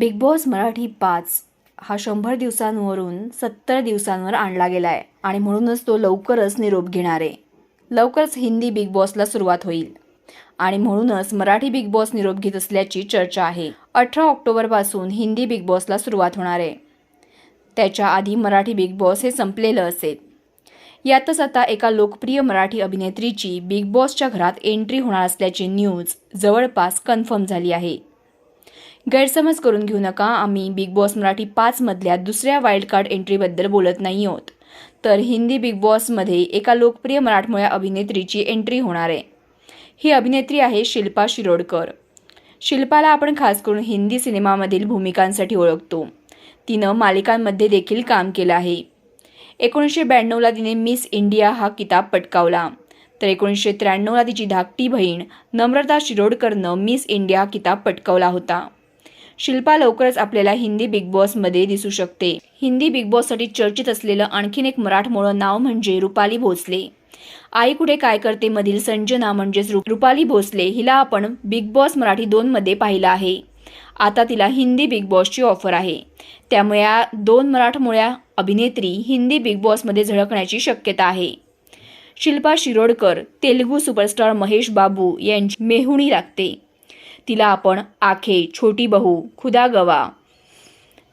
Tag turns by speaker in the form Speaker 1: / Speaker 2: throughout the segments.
Speaker 1: Big boss Marathi पाच हा शंभर दिवसांवरून सत्तर दिवसांवर आणला गेला आहे आणि म्हणूनच तो लवकरच निरोप घेणार. आहे लवकरच हिंदी बिग बॉसला सुरुवात होईल. आणि म्हणूनच मराठी बिग बॉस निरोप घेत असल्याची चर्चा आहे. अठरा ऑक्टोबरपासून हिंदी बिग बॉसला सुरुवात होणार आहे. त्याच्या आधी मराठी बिग बॉस हे संपलेलं असेल. यातच आता एका लोकप्रिय मराठी अभिनेत्रीची बिग बॉसच्या घरात एंट्री होणार असल्याची न्यूज जवळपास कन्फर्म झाली आहे. गैरसमज करून घेऊ नका. आम्ही बिग बॉस मराठी पाचमधल्या दुसऱ्या वाईल्ड कार्ड एंट्रीबद्दल बोलत नाही आहोत. तर हिंदी बिग बॉसमध्ये एका लोकप्रिय मराठमोळ्या अभिनेत्रीची एंट्री होणार आहे. ही अभिनेत्री आहे शिल्पा शिरोडकर. शिल्पाला आपण खास करून हिंदी सिनेमामधील भूमिकांसाठी ओळखतो. तिनं मालिकांमध्ये देखील काम केलं आहे. एकोणीसशे ब्याण्णवला तिने मिस इंडिया हा किताब पटकावला. तर एकोणीसशे त्र्याण्णवला तिची धाकटी बहीण नम्रता शिरोडकरनं मिस इंडिया हा किताब पटकावला होता. शिल्पा लवकरच आपल्याला हिंदी बिग बॉसमध्ये दिसू शकते. हिंदी बिग बॉससाठी चर्चित असलेलं आणखीन एक मराठमोळं नाव म्हणजे रुपाली भोसले. आई कुठे काय करते मधील संजना म्हणजेच रु- रुपाली भोसले हिला आपण बिग बॉस मराठी दोनमध्ये पाहिलं आहे. आता तिला हिंदी बिग बॉसची ऑफर आहे. त्यामुळे या दोन मराठमोळ्या अभिनेत्री हिंदी बिग बॉसमध्ये झळकण्याची शक्यता आहे. शिल्पा शिरोडकर तेलुगू सुपरस्टार महेश बाबू यांची मेहुणी लागते. तिला आपण आखे छोटी बहू खुदा गवा.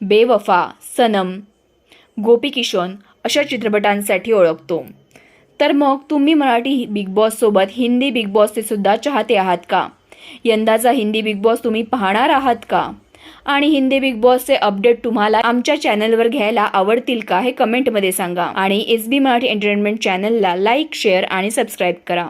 Speaker 1: बेवफा सनम गोपी किशन अशा चित्रपटांसाठी ओळखतो. तर मग तुम्ही मराठी बिग बॉससोबत हिंदी बिग बॉसचे सुद्धा चाहते आहात का? यंदाचा हिंदी बिग बॉस तुम्ही पाहणार आहात का? आणि हिंदी बिग बॉसचे अपडेट तुम्हाला आमच्या चॅनलवर घ्यायला आवडतील का हे कमेंटमध्ये सांगा. आणि एस बी मराठी एंटरटेनमेंट चॅनलला लाईक शेअर आणि सबस्क्राईब करा.